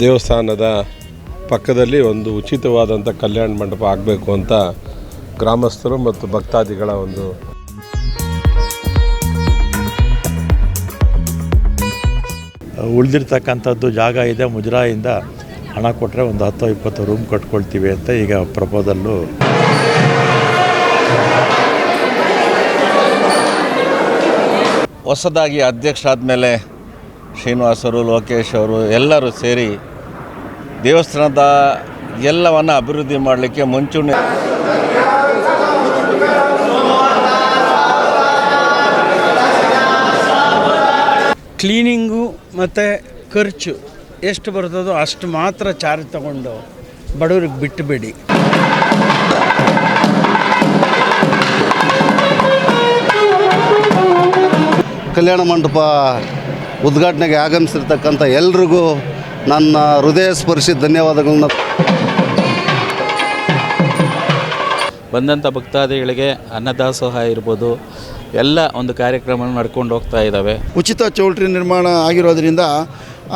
ದೇವಸ್ಥಾನದ ಪಕ್ಕದಲ್ಲಿ ಒಂದು ಉಚಿತವಾದಂಥ ಕಲ್ಯಾಣ ಮಂಟಪ ಆಗಬೇಕು ಅಂತ ಗ್ರಾಮಸ್ಥರು ಮತ್ತು ಭಕ್ತಾದಿಗಳ ಒಂದು ಉಳಿದಿರ್ತಕ್ಕಂಥದ್ದು ಜಾಗ ಇದೆ. ಮುಜರಾಯಿಂದ ಹಣ ಕೊಟ್ಟರೆ ಒಂದು ಹತ್ತು ಇಪ್ಪತ್ತು ರೂಮ್ ಕಟ್ಕೊಳ್ತೀವಿ ಅಂತ ಈಗ ಪ್ರಪೋಸಲ್ಲು. ಹೊಸದಾಗಿ ಅಧ್ಯಕ್ಷ ಮೇಲೆ ಶ್ರೀನಿವಾಸರು ಲೋಕೇಶ್ ಅವರು ಎಲ್ಲರೂ ಸೇರಿ ದೇವಸ್ಥಾನದ ಎಲ್ಲವನ್ನು ಅಭಿವೃದ್ಧಿ ಮಾಡಲಿಕ್ಕೆ ಮುಂಚೂಣಿ ಕ್ಲೀನಿಂಗು ಮತ್ತು ಖರ್ಚು ಎಷ್ಟು ಬರ್ತದೋ ಅಷ್ಟು ಮಾತ್ರ ಚಾರ್ಜ್ ತಗೊಂಡು ಬಡವ್ರಿಗೆ ಬಿಟ್ಟುಬೇಡಿ ಕಲ್ಯಾಣ ಮಂಟಪ ಉದ್ಘಾಟನೆಗೆ ಆಗಮಿಸಿರ್ತಕ್ಕಂಥ ಎಲ್ರಿಗೂ ನನ್ನ ಹೃದಯ ಸ್ಪರ್ಶಿ ಧನ್ಯವಾದಗಳನ್ನ. ಬಂದಂಥ ಭಕ್ತಾದಿಗಳಿಗೆ ಅನ್ನದಾಸೋಹ ಇರ್ಬೋದು ಎಲ್ಲ ಒಂದು ಕಾರ್ಯಕ್ರಮ ನಡ್ಕೊಂಡು ಹೋಗ್ತಾ ಇದ್ದಾವೆ. ಉಚಿತ ಚೌಲ್ಟ್ರಿ ನಿರ್ಮಾಣ ಆಗಿರೋದ್ರಿಂದ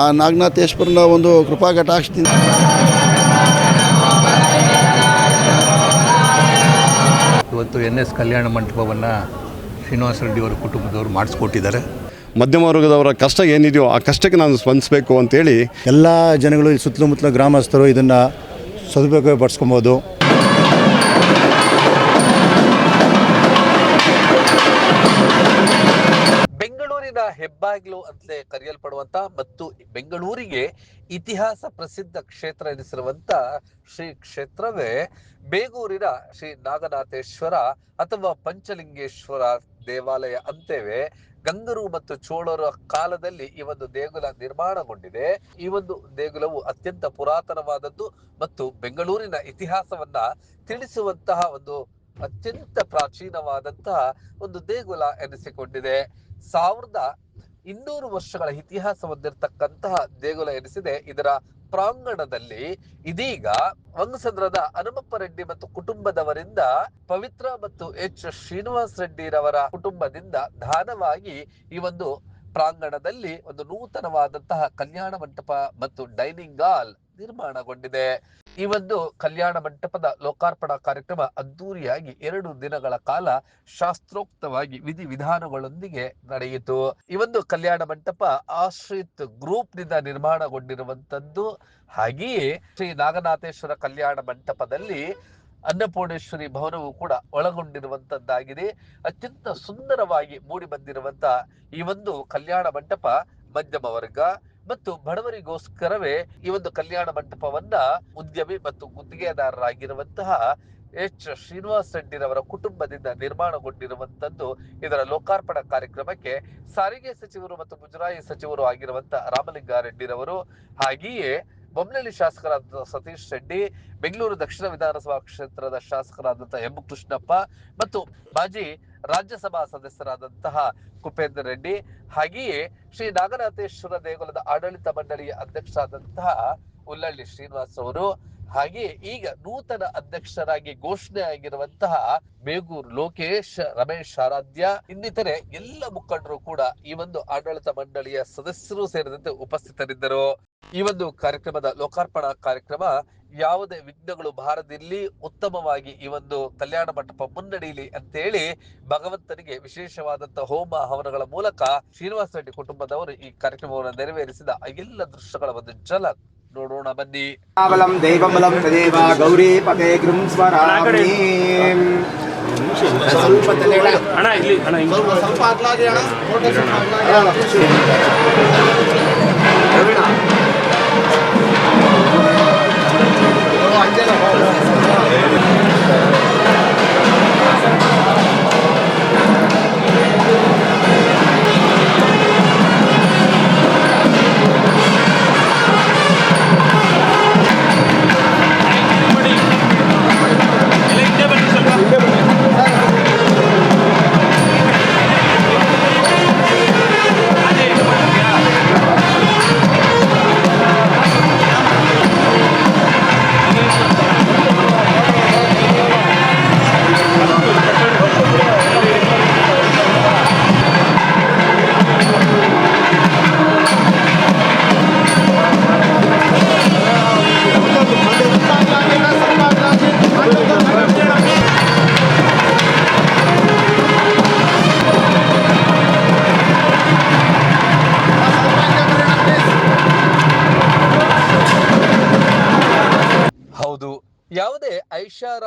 ಆ ನಾಗನಾಥೇಶ್ವರನ ಒಂದು ಕೃಪಾ ಕಟಾಕ್ಷದಿಂದ ಇವತ್ತು ಎನ್ ಎಸ್ ಕಲ್ಯಾಣ ಮಂಟಪವನ್ನು ಶ್ರೀನಿವಾಸ ರೆಡ್ಡಿಯವರ ಕುಟುಂಬದವರು ಮಾಡಿಸ್ಕೊಟ್ಟಿದ್ದಾರೆ. ಮಧ್ಯಮ ವರ್ಗದವರ ಕಷ್ಟ ಏನಿದೆಯೋ ಆ ಕಷ್ಟಕ್ಕೆ ನಾನು ಸ್ಪಂದಿಸಬೇಕು ಅಂತೇಳಿ ಎಲ್ಲ ಜನಗಳು ಇಲ್ಲಿ ಸುತ್ತಮುತ್ತಲ ಗ್ರಾಮಸ್ಥರು ಇದನ್ನು ಸದುಪಯೋಗ ಪಡಿಸ್ಕೊಬೋದು ಬೆಂಗಳೂರಿನ ಹೆಬ್ಬಾಗಿಲು ಅಂತಲೇ ಕರೆಯಲ್ಪಡುವಂತ ಮತ್ತು ಬೆಂಗಳೂರಿಗೆ ಇತಿಹಾಸ ಪ್ರಸಿದ್ಧ ಕ್ಷೇತ್ರ ಎನಿಸಿರುವಂತ ಶ್ರೀ ಕ್ಷೇತ್ರವೇ ಬೇಗೂರಿನ ಶ್ರೀ ನಾಗನಾಥೇಶ್ವರ ಅಥವಾ ಪಂಚಲಿಂಗೇಶ್ವರ ದೇವಾಲಯ ಅಂತೇವೆ. ಗಂಗರು ಮತ್ತು ಚೋಳರ ಕಾಲದಲ್ಲಿ ಈ ಒಂದು ದೇಗುಲ ನಿರ್ಮಾಣಗೊಂಡಿದೆ. ಈ ಒಂದು ದೇಗುಲವು ಅತ್ಯಂತ ಪುರಾತನವಾದದ್ದು ಮತ್ತು ಬೆಂಗಳೂರಿನ ಇತಿಹಾಸವನ್ನ ತಿಳಿಸುವಂತಹ ಒಂದು ಅತ್ಯಂತ ಪ್ರಾಚೀನವಾದಂತಹ ಒಂದು ದೇಗುಲ ಎನಿಸಿಕೊಂಡಿದೆ. ಸಾವಿರದ ಇನ್ನೂರು ವರ್ಷಗಳ ಇತಿಹಾಸ ಹೊಂದಿರತಕ್ಕಂತಹ ದೇಗುಲ ಎನಿಸಿದೆ. ಇದರ ಪ್ರಾಂಗಣದಲ್ಲಿ ಇದೀಗ ವಂಗಸಂದ್ರದ ಹನುಮಪ್ಪ ರೆಡ್ಡಿ ಮತ್ತು ಕುಟುಂಬದವರಿಂದ ಪವಿತ್ರ ಮತ್ತು ಎಚ್ ಶ್ರೀನಿವಾಸ್ ರೆಡ್ಡಿರವರ ಕುಟುಂಬದಿಂದ ದಾನವಾಗಿ ಈ ಒಂದು ಪ್ರಾಂಗಣದಲ್ಲಿ ಒಂದು ನೂತನವಾದಂತಹ ಕಲ್ಯಾಣ ಮಂಟಪ ಮತ್ತು ಡೈನಿಂಗ್ ಹಾಲ್ ನಿರ್ಮಾಣಗೊಂಡಿದೆ. ಈ ಒಂದು ಕಲ್ಯಾಣ ಮಂಟಪದ ಲೋಕಾರ್ಪಣಾ ಕಾರ್ಯಕ್ರಮ ಅದ್ದೂರಿಯಾಗಿ ಎರಡು ದಿನಗಳ ಕಾಲ ಶಾಸ್ತ್ರೋಕ್ತವಾಗಿ ವಿಧಿ ವಿಧಾನಗಳೊಂದಿಗೆ ನಡೆಯಿತು. ಈ ಒಂದು ಕಲ್ಯಾಣ ಮಂಟಪ ಆಶ್ರಿತ್ ಗ್ರೂಪ್ನಿಂದ ನಿರ್ಮಾಣಗೊಂಡಿರುವಂತದ್ದು ಹಾಗೆಯೇ ಶ್ರೀ ನಾಗನಾಥೇಶ್ವರ ಕಲ್ಯಾಣ ಮಂಟಪದಲ್ಲಿ ಅನ್ನಪೂರ್ಣೇಶ್ವರಿ ಭವನವು ಕೂಡ ಒಳಗೊಂಡಿರುವಂತದ್ದಾಗಿದೆ ಅತ್ಯಂತ ಸುಂದರವಾಗಿ ಮೂಡಿ ಬಂದಿರುವಂತ ಈ ಒಂದು ಕಲ್ಯಾಣ ಮಂಟಪ ಮಧ್ಯಮ ವರ್ಗ. ಮತ್ತು ಬಡವರಿಗೋಸ್ಕರವೇ ಈ ಒಂದು ಕಲ್ಯಾಣ ಮಂಟಪವನ್ನ ಉದ್ಯಮಿ ಮತ್ತು ಗುತ್ತಿಗೆದಾರರಾಗಿರುವಂತಹ ಎಚ್ ಶ್ರೀನಿವಾಸ್ ರೆಡ್ಡಿರವರ ಕುಟುಂಬದಿಂದ ನಿರ್ಮಾಣಗೊಂಡಿರುವಂತದ್ದು ಇದರ ಲೋಕಾರ್ಪಣಾ ಕಾರ್ಯಕ್ರಮಕ್ಕೆ ಸಾರಿಗೆ ಸಚಿವರು ಮತ್ತು ಮುಜರಾಯಿ ಸಚಿವರು ಆಗಿರುವಂತಹ ರಾಮಲಿಂಗಾರೆಡ್ಡಿರವರು, ಹಾಗೆಯೇ ಬೊಮ್ಮನಹಳ್ಳಿ ಶಾಸಕರಾದ ಸತೀಶ್ ರೆಡ್ಡಿ ಬೆಂಗಳೂರು ದಕ್ಷಿಣ ವಿಧಾನಸಭಾ ಕ್ಷೇತ್ರದ ಶಾಸಕರಾದಂತಹ ಎಂ ಕೃಷ್ಣಪ್ಪ ಮತ್ತು ಮಾಜಿ ರಾಜ್ಯಸಭಾ ಸದಸ್ಯರಾದಂತಹ ಕುಪೇಂದ್ರ ರೆಡ್ಡಿ. ಹಾಗೆಯೇ ಶ್ರೀ ನಾಗನಾಥೇಶ್ವರ ದೇಗುಲದ ಆಡಳಿತ ಮಂಡಳಿಯ ಅಧ್ಯಕ್ಷರಾದಂತಹ ಉಲ್ಲಳ್ಳಿ ಶ್ರೀನಿವಾಸ್ ಅವರು ಹಾಗೆ ಈಗ ನೂತನ ಅಧ್ಯಕ್ಷರಾಗಿ ಘೋಷಣೆ ಆಗಿರುವಂತಹ ಬೇಗೂರು ಲೋಕೇಶ್, ರಮೇಶ್ ಆರಾಧ್ಯ, ಇನ್ನಿತರೆ ಎಲ್ಲ ಮುಖಂಡರು ಕೂಡ ಈ ಒಂದು ಆಡಳಿತ ಮಂಡಳಿಯ ಸದಸ್ಯರು ಸೇರಿದಂತೆ ಉಪಸ್ಥಿತರಿದ್ದರು. ಈ ಒಂದು ಕಾರ್ಯಕ್ರಮದ ಲೋಕಾರ್ಪಣಾ ಕಾರ್ಯಕ್ರಮ ಯಾವುದೇ ವಿಘ್ನಗಳು ಬಾರದಿಲ್ಲಿ ಉತ್ತಮವಾಗಿ ಈ ಒಂದು ಕಲ್ಯಾಣ ಮಂಟಪ ಮುನ್ನಡೆಯಲಿ ಅಂತೇಳಿ ಭಗವಂತನಿಗೆ ವಿಶೇಷವಾದಂತಹ ಹೋಮ ಹವನಗಳ ಮೂಲಕ ಶ್ರೀನಿವಾಸ ರೆಡ್ಡಿ ಕುಟುಂಬದವರು ಈ ಕಾರ್ಯಕ್ರಮವನ್ನು ನೆರವೇರಿಸಿದ ಎಲ್ಲ ದೃಶ್ಯಗಳ ಒಂದು ಝಲಕ್. ನೋಡೋಣ ಬನ್ನಿ. ಬಲಂ ದೈವಬಲಂ ತದೇವ ಗೌರಿ ಪದೇ ಗೃಂ ಸ್ವರಾಮಿ. ಸ್ವಲ್ಪ ಅಣ್ಣ ಇಲ್ಲಿ ಅಣ್ಣ ಸ್ವಲ್ಪ ಅಗ್ಲಾದಿ ಅಣ್ಣ ಶ್ರೀ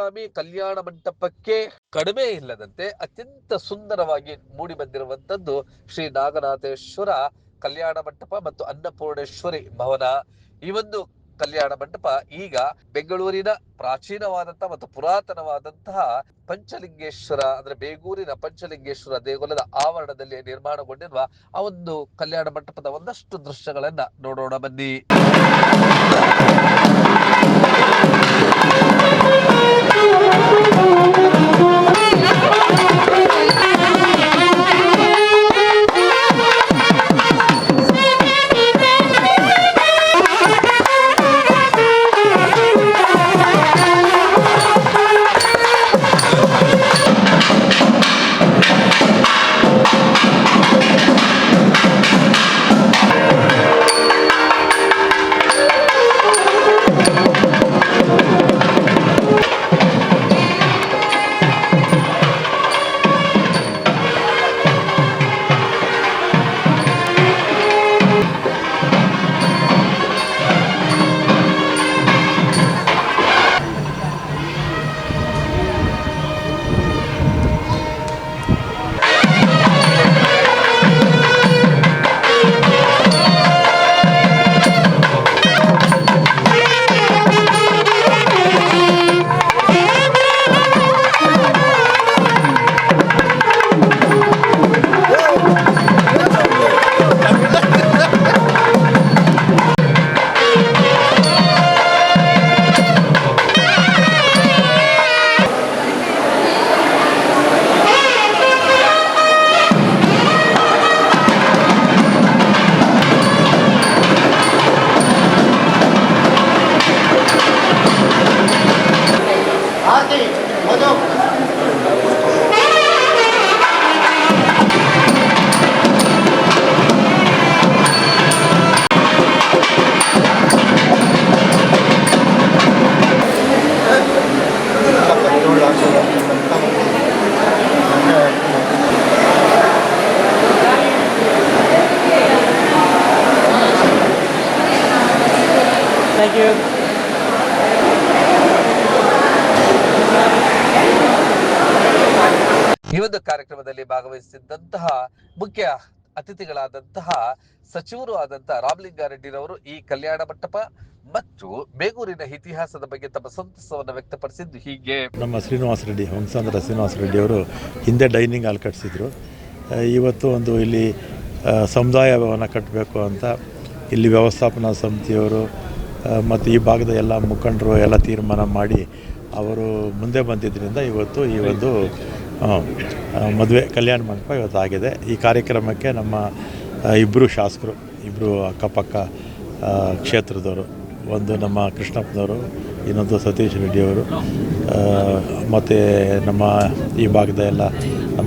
ಐಷಾರಾಮಿ ಕಲ್ಯಾಣ ಮಂಟಪಕ್ಕೆ ಕಡಿಮೆ ಇಲ್ಲದಂತೆ ಅತ್ಯಂತ ಸುಂದರವಾಗಿ ಮೂಡಿ ಬಂದಿರುವಂತದ್ದು ಶ್ರೀ ನಾಗನಾಥೇಶ್ವರ ಕಲ್ಯಾಣ ಮಂಟಪ ಮತ್ತು ಅನ್ನಪೂರ್ಣೇಶ್ವರಿ ಭವನ. ಈ ಒಂದು ಕಲ್ಯಾಣ ಮಂಟಪ ಈಗ ಬೆಂಗಳೂರಿನ ಪ್ರಾಚೀನವಾದಂತಹ ಮತ್ತು ಪುರಾತನವಾದಂತಹ ಪಂಚಲಿಂಗೇಶ್ವರ, ಅಂದ್ರೆ ಬೇಗೂರಿನ ಪಂಚಲಿಂಗೇಶ್ವರ ದೇಗುಲದ ಆವರಣದಲ್ಲಿ ನಿರ್ಮಾಣಗೊಂಡಿರುವ ಆ ಒಂದು ಕಲ್ಯಾಣ ಮಂಟಪದ ಒಂದಷ್ಟು ದೃಶ್ಯಗಳನ್ನ ನೋಡೋಣ ಬನ್ನಿ. ಈ ಒಂದು ಕಾರ್ಯಕ್ರಮದಲ್ಲಿ ಭಾಗವಹಿಸಿದ್ದಂತಹ ಮುಖ್ಯ ಅತಿಥಿಗಳಾದಂತಹ ಸಚಿವರು ಆದಂತಹ ರಾಮಲಿಂಗಾರೆಡ್ಡಿರವರು ಈ ಕಲ್ಯಾಣ ಮಂಟಪ ಮತ್ತು ಬೇಗೂರಿನ ಇತಿಹಾಸದ ಬಗ್ಗೆ ತಮ್ಮ ಸಂತಸವನ್ನು ವ್ಯಕ್ತಪಡಿಸಿದ್ದು ಹೀಗೆ. ನಮ್ಮ ಶ್ರೀನಿವಾಸ ರೆಡ್ಡಿ, ಹಂಸಂದ್ರ ಶ್ರೀನಿವಾಸ ರೆಡ್ಡಿ ಅವರು ಹಿಂದೆ ಡೈನಿಂಗ್ ಹಾಲ್ ಕಟ್ಟಿಸಿದ್ರು ಇವತ್ತು ಒಂದು ಇಲ್ಲಿ ಸಮುದಾಯ ಭವನ ಕಟ್ಟಬೇಕು ಅಂತ ಇಲ್ಲಿ ವ್ಯವಸ್ಥಾಪನಾ ಸಮಿತಿಯವರು ಮತ್ತು ಈ ಭಾಗದ ಎಲ್ಲ ಮುಖಂಡರು ಎಲ್ಲ ತೀರ್ಮಾನ ಮಾಡಿ ಅವರು ಮುಂದೆ ಬಂದಿದ್ದರಿಂದ ಇವತ್ತು ಈ ಒಂದು ಮದುವೆ ಕಲ್ಯಾಣ ಮಂಟಪ ಇವತ್ತು ಆಗಿದೆ ಈ ಕಾರ್ಯಕ್ರಮಕ್ಕೆ ನಮ್ಮ ಇಬ್ಬರು ಶಾಸಕರು ಇಬ್ಬರು ಅಕ್ಕಪಕ್ಕ ಕ್ಷೇತ್ರದವರು, ಒಂದು ನಮ್ಮ ಕೃಷ್ಣಪ್ಪನವರು, ಇನ್ನೊಂದು ಸತೀಶ್ ರೆಡ್ಡಿಯವರು ಮತ್ತು ನಮ್ಮ ಈ ಭಾಗದ ಎಲ್ಲ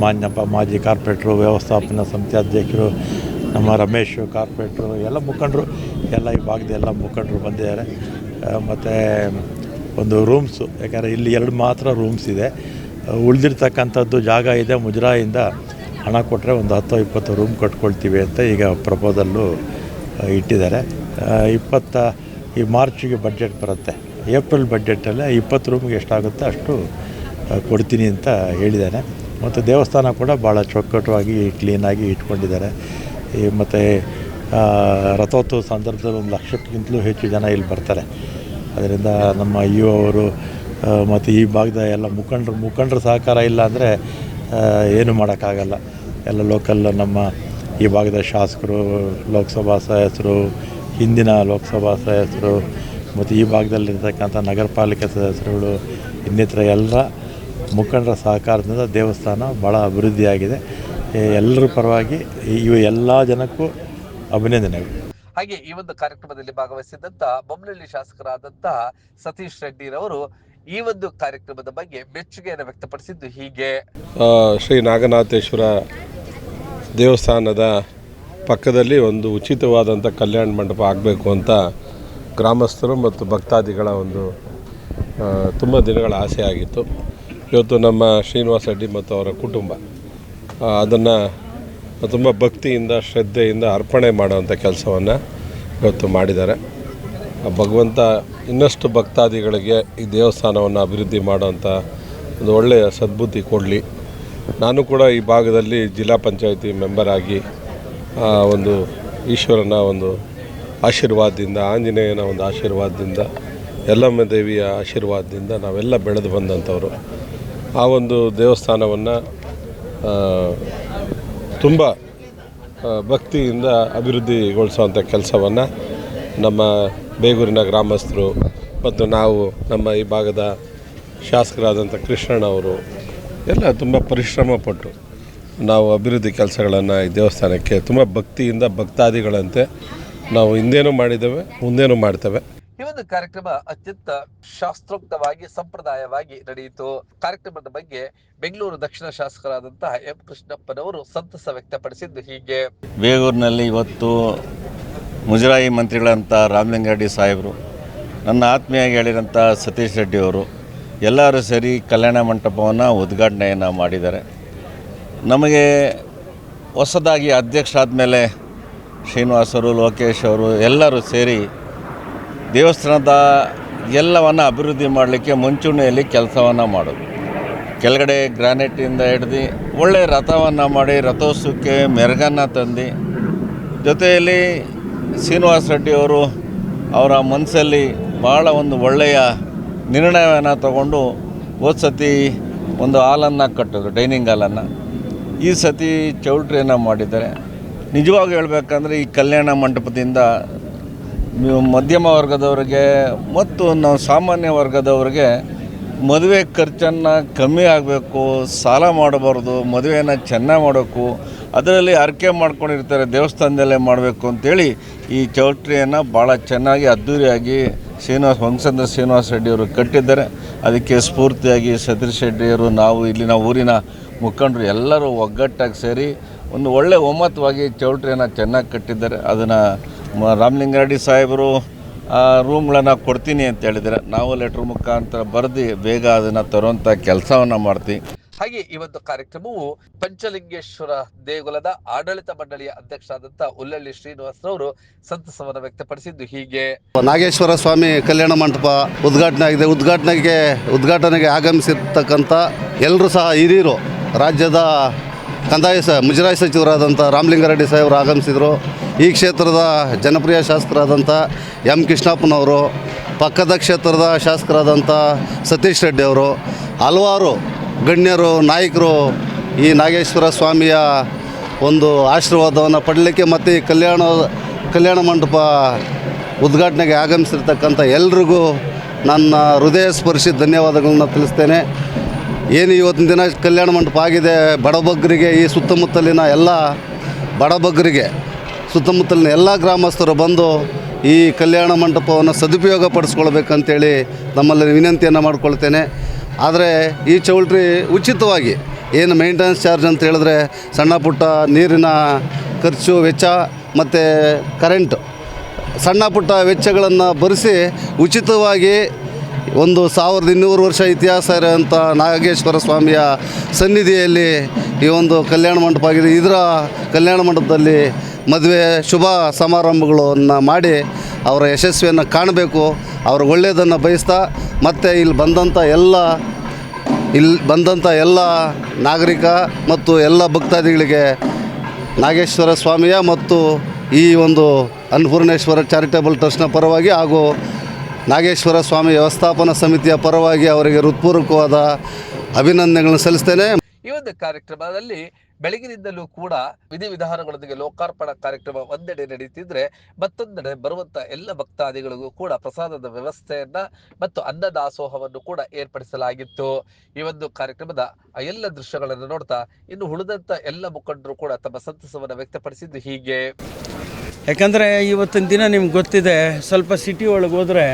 ಮಾನ್ಯಪ್ಪ ಮಾಜಿ ಕಾರ್ಪೊರೇಟ್ರು, ವ್ಯವಸ್ಥಾಪನಾ ಸಮಿತಿ ಅಧ್ಯಕ್ಷರು, ನಮ್ಮ ರಮೇಶ್ ಕಾರ್ಪೊರೇಟ್ರು, ಎಲ್ಲ ಮುಖಂಡರು, ಎಲ್ಲ ಈ ಭಾಗದ ಎಲ್ಲ ಮುಖಂಡರು ಬಂದಿದ್ದಾರೆ. ಮತ್ತು ಒಂದು ರೂಮ್ಸು, ಯಾಕಂದರೆ ಇಲ್ಲಿ ಎರಡು ಮಾತ್ರ ರೂಮ್ಸ್ ಇದೆ. ಉಳಿದಿರ್ತಕ್ಕಂಥದ್ದು ಜಾಗ ಇದೆ, ಮುಜರಾಯಿಂದ ಹಣ ಕೊಟ್ಟರೆ ಒಂದು ಹತ್ತು ಇಪ್ಪತ್ತು ರೂಮ್ ಕಟ್ಕೊಳ್ತೀವಿ ಅಂತ ಈಗ ಪ್ರಪೋಸಲ್ಲು ಇಟ್ಟಿದ್ದಾರೆ. ಇಪ್ಪತ್ತ, ಈ ಮಾರ್ಚಿಗೆ ಬಡ್ಜೆಟ್ ಬರುತ್ತೆ. ಏಪ್ರಿಲ್ ಬಡ್ಜೆಟಲ್ಲೇ ಇಪ್ಪತ್ತು ರೂಮ್ಗೆ ಎಷ್ಟಾಗುತ್ತೆ ಅಷ್ಟು ಕೊಡ್ತೀನಿ ಅಂತ ಹೇಳಿದ್ದಾನೆ ಮತ್ತು ದೇವಸ್ಥಾನ ಕೂಡ ಭಾಳ ಚೌಕಟ್ಟವಾಗಿ ಕ್ಲೀನಾಗಿ ಇಟ್ಕೊಂಡಿದ್ದಾರೆ. ಈ ಮತ್ತು ರಥೋತ್ಸವ ಸಂದರ್ಭದಲ್ಲಿ ಒಂದು ಲಕ್ಷಕ್ಕಿಂತಲೂ ಹೆಚ್ಚು ಜನ ಇಲ್ಲಿ ಬರ್ತಾರೆ. ಅದರಿಂದ ನಮ್ಮ ಯು ಅವರು ಮತ್ತು ಈ ಭಾಗದ ಎಲ್ಲ ಮುಖಂಡರು, ಮುಖಂಡರ ಸಹಕಾರ ಇಲ್ಲ ಅಂದರೆ ಏನು ಮಾಡೋಕ್ಕಾಗಲ್ಲ. ಎಲ್ಲ ಲೋಕಲ್ ನಮ್ಮ ಈ ಭಾಗದ ಶಾಸಕರು, ಲೋಕಸಭಾ ಸದಸ್ಯರು, ಹಿಂದಿನ ಲೋಕಸಭಾ ಸದಸ್ಯರು, ಮತ್ತು ಈ ಭಾಗದಲ್ಲಿರ್ತಕ್ಕಂಥ ನಗರ ಪಾಲಿಕೆ ಸದಸ್ಯರುಗಳು, ಇನ್ನಿತರ ಎಲ್ಲ ಮುಖಂಡರ ಸಹಕಾರದಿಂದ ದೇವಸ್ಥಾನ ಭಾಳ ಅಭಿವೃದ್ಧಿಯಾಗಿದೆ. ಎಲ್ಲರ ಪರವಾಗಿ ಇವು ಎಲ್ಲ ಜನಕ್ಕೂ ಅಭಿನಂದನೆಗಳು. ಹಾಗೆ ಈ ಒಂದು ಕಾರ್ಯಕ್ರಮದಲ್ಲಿ ಭಾಗವಹಿಸಿದಂತ ಬೊಮ್ಮನಹಳ್ಳಿ ಶಾಸಕರಾದಂತಹ ಸತೀಶ್ ರೆಡ್ಡಿರವರು ಈ ಒಂದು ಕಾರ್ಯಕ್ರಮದ ಬಗ್ಗೆ ಮೆಚ್ಚುಗೆಯನ್ನು ವ್ಯಕ್ತಪಡಿಸಿದ್ದು ಹೀಗೆ. ಶ್ರೀ ನಾಗನಾಥೇಶ್ವರ ದೇವಸ್ಥಾನದ ಪಕ್ಕದಲ್ಲಿ ಒಂದು ಉಚಿತವಾದಂಥ ಕಲ್ಯಾಣ ಮಂಟಪ ಆಗಬೇಕು ಅಂತ ಗ್ರಾಮಸ್ಥರು ಮತ್ತು ಭಕ್ತಾದಿಗಳ ಒಂದು ತುಂಬ ದಿನಗಳ ಆಸೆ ಆಗಿತ್ತು. ಇವತ್ತು ನಮ್ಮ ಶ್ರೀನಿವಾಸ ರೆಡ್ಡಿ ಮತ್ತು ಅವರ ಕುಟುಂಬ ಅದನ್ನು ತುಂಬ ಭಕ್ತಿಯಿಂದ, ಶ್ರದ್ಧೆಯಿಂದ ಅರ್ಪಣೆ ಮಾಡುವಂಥ ಕೆಲಸವನ್ನು ಇವತ್ತು ಮಾಡಿದ್ದಾರೆ. ಭಗವಂತ ಇನ್ನಷ್ಟು ಭಕ್ತಾದಿಗಳಿಗೆ ಈ ದೇವಸ್ಥಾನವನ್ನು ಅಭಿವೃದ್ಧಿ ಮಾಡೋಂಥ ಒಂದು ಒಳ್ಳೆಯ ಸದ್ಬುದ್ಧಿ ಕೊಡಲಿ. ನಾನು ಕೂಡ ಈ ಭಾಗದಲ್ಲಿ ಜಿಲ್ಲಾ ಪಂಚಾಯತಿ ಮೆಂಬರ್ ಆಗಿ ಒಂದು ಈಶ್ವರನ ಒಂದು ಆಶೀರ್ವಾದದಿಂದ, ಆಂಜನೇಯನ ಒಂದು ಆಶೀರ್ವಾದದಿಂದ ಯಲ್ಲಮ್ಮ ದೇವಿಯ ಆಶೀರ್ವಾದದಿಂದ ನಾವೆಲ್ಲ ಬೆಳೆದು ಬಂದಂಥವರು. ಆ ಒಂದು ದೇವಸ್ಥಾನವನ್ನು ತುಂಬ ಭಕ್ತಿಯಿಂದ ಅಭಿವೃದ್ಧಿಗೊಳಿಸುವಂಥ ಕೆಲಸವನ್ನು ನಮ್ಮ ಬೇಗೂರಿನ ಗ್ರಾಮಸ್ಥರು ಮತ್ತು ನಾವು ನಮ್ಮ ಈ ಭಾಗದ ಶಾಸಕರಾದಂಥ ಕೃಷ್ಣನವರು ಎಲ್ಲ ತುಂಬ ಪರಿಶ್ರಮ ಪಟ್ಟು ನಾವು ಅಭಿವೃದ್ಧಿ ಕೆಲಸಗಳನ್ನು ಈ ದೇವಸ್ಥಾನಕ್ಕೆ ತುಂಬ ಭಕ್ತಿಯಿಂದ ಭಕ್ತಾದಿಗಳಂತೆ ನಾವು ಹಿಂದೇನು ಮಾಡಿದ್ದೇವೆ ಮುಂದೇನು ಮಾಡ್ತೇವೆ. ಈ ಒಂದು ಕಾರ್ಯಕ್ರಮ ಅತ್ಯಂತ ಶಾಸ್ತ್ರೋಕ್ತವಾಗಿ ಸಂಪ್ರದಾಯವಾಗಿ ನಡೆಯಿತು. ಕಾರ್ಯಕ್ರಮದ ಬಗ್ಗೆ ಬೆಂಗಳೂರು ದಕ್ಷಿಣ ಶಾಸಕರಾದಂತಹ ಎಂ ಕೃಷ್ಣಪ್ಪನವರು ಸಂತಸ ವ್ಯಕ್ತಪಡಿಸಿದ್ದು ಹೀಗೆ. ಬೇಗೂರಿನಲ್ಲಿ ಇವತ್ತು ಮುಜರಾಯಿ ಮಂತ್ರಿಗಳಂತ ರಾಮಲಿಂಗಾರೆಡ್ಡಿ ಸಾಹೇಬರು, ನನ್ನ ಆತ್ಮೀಯಾಗಿ ಹೇಳಿದಂಥ ಸತೀಶ್ ರೆಡ್ಡಿ ಅವರು, ಎಲ್ಲರೂ ಸೇರಿ ಕಲ್ಯಾಣ ಮಂಟಪವನ್ನು ಉದ್ಘಾಟನೆಯನ್ನು ಮಾಡಿದ್ದಾರೆ. ನಮಗೆ ಹೊಸದಾಗಿ ಅಧ್ಯಕ್ಷ ಆದಮೇಲೆ ಶ್ರೀನಿವಾಸರು ಲೋಕೇಶ್ ಅವರು, ಎಲ್ಲರೂ ಸೇರಿ ದೇವಸ್ಥಾನದ ಎಲ್ಲವನ್ನು ಅಭಿವೃದ್ಧಿ ಮಾಡಲಿಕ್ಕೆ ಮುಂಚೂಣಿಯಲ್ಲಿ ಕೆಲಸವನ್ನು ಮಾಡೋದು. ಕೆಳಗಡೆ ಗ್ರಾನೈಟಿಂದ ಹಿಡ್ದು ಒಳ್ಳೆಯ ರಥವನ್ನು ಮಾಡಿ ರಥೋತ್ಸವಕ್ಕೆ ಮೆರಗನ್ನು ತಂದು ಜೊತೆಯಲ್ಲಿ ಶ್ರೀನಿವಾಸ ರೆಡ್ಡಿಯವರು ಅವರ ಮನಸ್ಸಲ್ಲಿ ಭಾಳ ಒಂದು ಒಳ್ಳೆಯ ನಿರ್ಣಯವನ್ನು ತಗೊಂಡು ಹೋದ ಸತಿ ಒಂದು ಹಾಲನ್ನು ಕಟ್ಟಿದ್ರು, ಡೈನಿಂಗ್ ಹಾಲನ್ನು. ಈ ಸತಿ ಚೌಲ್ಟ್ರಿಯನ್ನು ಮಾಡಿದ್ದಾರೆ. ನಿಜವಾಗಿ ಹೇಳಬೇಕಂದ್ರೆ ಈ ಕಲ್ಯಾಣ ಮಂಟಪದಿಂದ ಮಧ್ಯಮ ವರ್ಗದವರಿಗೆ ಮತ್ತು ನಾವು ಸಾಮಾನ್ಯ ವರ್ಗದವರಿಗೆ ಮದುವೆ ಖರ್ಚನ್ನು ಕಮ್ಮಿ ಆಗಬೇಕು, ಸಾಲ ಮಾಡಬಾರ್ದು, ಮದುವೆಯನ್ನು ಚೆನ್ನಾಗಿ ಮಾಡಬೇಕು, ಅದರಲ್ಲಿ ಅರ್ಕೆ ಮಾಡ್ಕೊಂಡಿರ್ತಾರೆ, ದೇವಸ್ಥಾನದಲ್ಲೇ ಮಾಡಬೇಕು ಅಂತೇಳಿ ಈ ಚೌಟ್ರಿಯನ್ನು ಭಾಳ ಚೆನ್ನಾಗಿ ಅದ್ಧೂರಿಯಾಗಿ ಶ್ರೀನಿವಾಸ ವಂಶಂದ್ರ ಶ್ರೀನಿವಾಸ ರೆಡ್ಡಿಯವರು ಕಟ್ಟಿದ್ದಾರೆ. ಅದಕ್ಕೆ ಸ್ಫೂರ್ತಿಯಾಗಿ ಸತೀಶ್ ರೆಡ್ಡಿಯವರು, ನಾವು ಇಲ್ಲಿನ ಊರಿನ ಮುಖಂಡರು ಎಲ್ಲರೂ ಒಗ್ಗಟ್ಟಾಗಿ ಸೇರಿ ಒಂದು ಒಳ್ಳೆಯ ಒಮ್ಮತವಾಗಿ ಚೌಟ್ರಿಯನ್ನು ಚೆನ್ನಾಗಿ ಕಟ್ಟಿದ್ದಾರೆ. ಅದನ್ನು ರಾಮಲಿಂಗಾರೆಡ್ಡಿ ಸಾಹೇಬರು ರೂಮ್ಗಳನ್ನು ಕೊಡ್ತೀನಿ ಅಂತ ಹೇಳಿದರೆ ನಾವು ಲೆಟ್ರ್ ಮುಖಾಂತರ ಬರೆದು ಬೇಗ ಅದನ್ನು ತರುವಂಥ ಕೆಲಸವನ್ನು ಮಾಡ್ತೀವಿ ಹಾಗೆ ಈ ಒಂದು ಕಾರ್ಯಕ್ರಮವು ಪಂಚಲಿಂಗೇಶ್ವರ ದೇಗುಲದ ಆಡಳಿತ ಮಂಡಳಿಯ ಅಧ್ಯಕ್ಷರಾದಂತ ಉಲ್ಲಳ್ಳಿ ಶ್ರೀನಿವಾಸರವರು ಸಂತಸವನ್ನು ವ್ಯಕ್ತಪಡಿಸಿದ್ದು ಹೀಗೆ. ನಾಗೇಶ್ವರ ಸ್ವಾಮಿ ಕಲ್ಯಾಣ ಮಂಟಪ ಉದ್ಘಾಟನೆ ಆಗಿದೆ. ಉದ್ಘಾಟನೆಗೆ ಉದ್ಘಾಟನೆಗೆ ಆಗಮಿಸಿರ್ತಕ್ಕಂಥ ಎಲ್ಲರೂ ಸಹ ಹಿರಿಯರು ರಾಜ್ಯದ ಕಂದಾಯ ಸ ಮುಜರಾಯಿ ಸಚಿವರಾದಂಥ ರಾಮಲಿಂಗಾರೆಡ್ಡಿ ಸಾಹೇಬರು ಆಗಮಿಸಿದರು. ಈ ಕ್ಷೇತ್ರದ ಜನಪ್ರಿಯ ಶಾಸಕರಾದಂಥ ಎಂ ಕೃಷ್ಣಪ್ಪನವರು, ಪಕ್ಕದ ಕ್ಷೇತ್ರದ ಶಾಸಕರಾದಂಥ ಸತೀಶ್ ರೆಡ್ಡಿ ಅವರು, ಹಲವಾರು ಗಣ್ಯರು, ನಾಯಕರು ಈ ನಾಗೇಶ್ವರ ಸ್ವಾಮಿಯ ಒಂದು ಆಶೀರ್ವಾದವನ್ನು ಪಡಲಿಕ್ಕೆ ಮತ್ತು ಈ ಕಲ್ಯಾಣ ಕಲ್ಯಾಣ ಮಂಟಪ ಉದ್ಘಾಟನೆಗೆ ಆಗಮಿಸಿರ್ತಕ್ಕಂಥ ಎಲ್ರಿಗೂ ನನ್ನ ಹೃದಯ ಸ್ಪರ್ಶಿ ಧನ್ಯವಾದಗಳನ್ನ ತಿಳಿಸ್ತೇನೆ. ಏನು ಇವತ್ತಿನ ದಿನ ಕಲ್ಯಾಣ ಮಂಟಪ ಆಗಿದೆ, ಬಡಬಗ್ಗರಿಗೆ ಈ ಸುತ್ತಮುತ್ತಲಿನ ಎಲ್ಲ ಬಡಬಗ್ಗರಿಗೆ ಸುತ್ತಮುತ್ತಲಿನ ಎಲ್ಲ ಗ್ರಾಮಸ್ಥರು ಬಂದು ಈ ಕಲ್ಯಾಣ ಮಂಟಪವನ್ನು ಸದುಪಯೋಗ ಪಡಿಸ್ಕೊಳ್ಬೇಕಂತೇಳಿ ನಮ್ಮಲ್ಲಿ ವಿನಂತಿಯನ್ನು ಮಾಡಿಕೊಳ್ತೇನೆ. ಆದರೆ ಈ ಚೌಲ್ಟ್ರಿ ಉಚಿತವಾಗಿ ಏನು ಮೇಂಟೆನೆನ್ಸ್ ಚಾರ್ಜ್ ಅಂತ ಹೇಳಿದ್ರೆ ಸಣ್ಣ ಪುಟ್ಟ ನೀರಿನ ಖರ್ಚು, ವೆಚ್ಚ ಮತ್ತು ಕರೆಂಟು ಸಣ್ಣ ಪುಟ್ಟ ವೆಚ್ಚಗಳನ್ನು ಭರಿಸಿ ಉಚಿತವಾಗಿ ಒಂದು ಸಾವಿರದ ಇನ್ನೂರು ವರ್ಷ ಇತಿಹಾಸ ಇರೋಂಥ ನಾಗೇಶ್ವರ ಸ್ವಾಮಿಯ ಸನ್ನಿಧಿಯಲ್ಲಿ ಈ ಒಂದು ಕಲ್ಯಾಣ ಮಂಟಪ ಆಗಿದೆ. ಇದರ ಕಲ್ಯಾಣ ಮಂಟಪದಲ್ಲಿ ಮದುವೆ ಶುಭ ಸಮಾರಂಭಗಳನ್ನು ಮಾಡಿ ಅವರ ಯಶಸ್ವಿಯನ್ನು ಕಾಣಬೇಕು. ಅವರ ಒಳ್ಳೆಯದನ್ನು ಬಯಸ್ತಾ ಮತ್ತು ಇಲ್ಲಿ ಬಂದಂಥ ಎಲ್ಲ, ಇಲ್ಲಿ ಬಂದಂಥ ಎಲ್ಲ ನಾಗರಿಕ ಮತ್ತು ಎಲ್ಲ ಭಕ್ತಾದಿಗಳಿಗೆ ನಾಗೇಶ್ವರ ಸ್ವಾಮಿಯ ಮತ್ತು ಈ ಒಂದು ಅನ್ನಪೂರ್ಣೇಶ್ವರ ಚಾರಿಟೇಬಲ್ ಟ್ರಸ್ಟ್ನ ಪರವಾಗಿ ಹಾಗೂ ನಾಗೇಶ್ವರ ಸ್ವಾಮಿ ವ್ಯವಸ್ಥಾಪನಾ ಸಮಿತಿಯ ಪರವಾಗಿ ಅವರಿಗೆ ಹೃತ್ಪೂರ್ವಕವಾದ ಅಭಿನಂದನೆಗಳನ್ನು ಸಲ್ಲಿಸ್ತೇನೆ. ಈ ಒಂದು ಕಾರ್ಯಕ್ರಮದಲ್ಲಿ ಬೆಳಗಿನಿಂದಲೂ ಕೂಡ ವಿಧಿವಿಧಾನಗಳೊಂದಿಗೆ ಲೋಕಾರ್ಪಣಾ ಕಾರ್ಯಕ್ರಮ ಒಂದೆಡೆ ನಡೀತಿದ್ರೆ ಮತ್ತೊಂದೆಡೆ ಬರುವಂತ ಎಲ್ಲ ಭಕ್ತಾದಿಗಳಿಗೂ ಕೂಡ ಪ್ರಸಾದದ ವ್ಯವಸ್ಥೆಯನ್ನ ಮತ್ತು ಅನ್ನದಾಸೋಹವನ್ನು ಕೂಡ ಏರ್ಪಡಿಸಲಾಗಿತ್ತು. ಈ ಒಂದು ಕಾರ್ಯಕ್ರಮದ ಆ ಎಲ್ಲ ದೃಶ್ಯಗಳನ್ನು ನೋಡ್ತಾ ಇನ್ನು ಉಳಿದಂತ ಎಲ್ಲ ಮುಖಂಡರು ಕೂಡ ತಮ್ಮ ಸಂತಸವನ್ನು ವ್ಯಕ್ತಪಡಿಸಿದ್ದು ಹೀಗೆ. ಯಾಕಂದರೆ ಇವತ್ತಿನ ದಿನ ನಿಮ್ಗೆ ಗೊತ್ತಿದೆ ಸ್ವಲ್ಪ ಸಿಟಿ ಒಳಗೆ ಹೋದರೆ